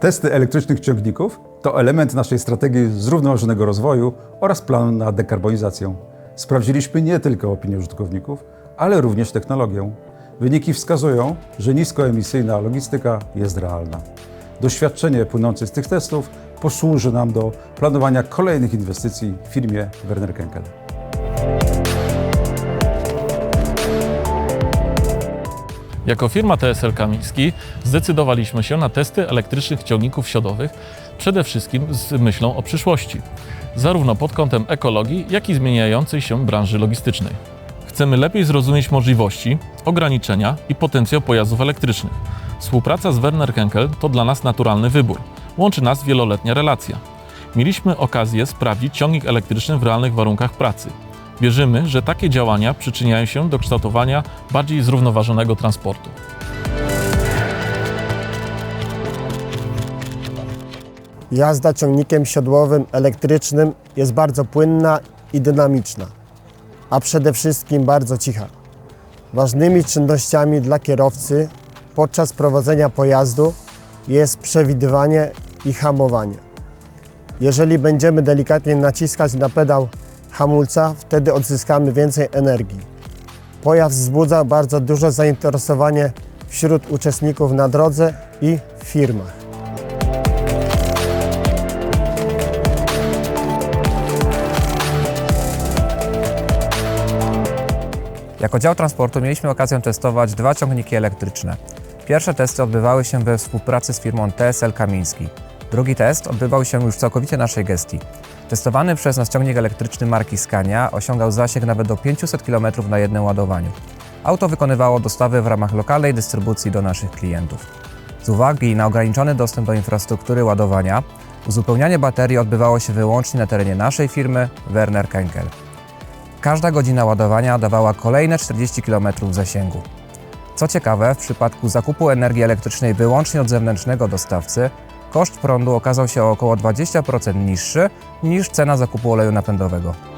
Testy elektrycznych ciągników to element naszej strategii zrównoważonego rozwoju oraz planu na dekarbonizację. Sprawdziliśmy nie tylko opinię użytkowników, ale również technologię. Wyniki wskazują, że niskoemisyjna logistyka jest realna. Doświadczenie płynące z tych testów posłuży nam do planowania kolejnych inwestycji w firmie Werner Kenkel. Jako firma TSL Kamiński zdecydowaliśmy się na testy elektrycznych ciągników siodowych, przede wszystkim z myślą o przyszłości, zarówno pod kątem ekologii, jak i zmieniającej się branży logistycznej. Chcemy lepiej zrozumieć możliwości, ograniczenia i potencjał pojazdów elektrycznych. Współpraca z Werner Henkel to dla nas naturalny wybór. Łączy nas wieloletnia relacja. Mieliśmy okazję sprawdzić ciągnik elektryczny w realnych warunkach pracy. Wierzymy, że takie działania przyczyniają się do kształtowania bardziej zrównoważonego transportu. Jazda ciągnikiem siodłowym elektrycznym jest bardzo płynna i dynamiczna, a przede wszystkim bardzo cicha. Ważnymi czynnościami dla kierowcy podczas prowadzenia pojazdu jest przewidywanie i hamowanie. Jeżeli będziemy delikatnie naciskać na pedał hamulca, wtedy odzyskamy więcej energii. Pojazd wzbudza bardzo duże zainteresowanie wśród uczestników na drodze i w firmach. Jako dział transportu mieliśmy okazję testować dwa ciągniki elektryczne. Pierwsze testy odbywały się we współpracy z firmą TSL Kamiński. Drugi test odbywał się już całkowicie naszej gestii. Testowany przez nas ciągnik elektryczny marki Scania osiągał zasięg nawet do 500 km na jednym ładowaniu. Auto wykonywało dostawy w ramach lokalnej dystrybucji do naszych klientów. Z uwagi na ograniczony dostęp do infrastruktury ładowania, uzupełnianie baterii odbywało się wyłącznie na terenie naszej firmy Werner Kenkel. Każda godzina ładowania dawała kolejne 40 km zasięgu. Co ciekawe, w przypadku zakupu energii elektrycznej wyłącznie od zewnętrznego dostawcy, koszt prądu okazał się o około 20% niższy niż cena zakupu oleju napędowego.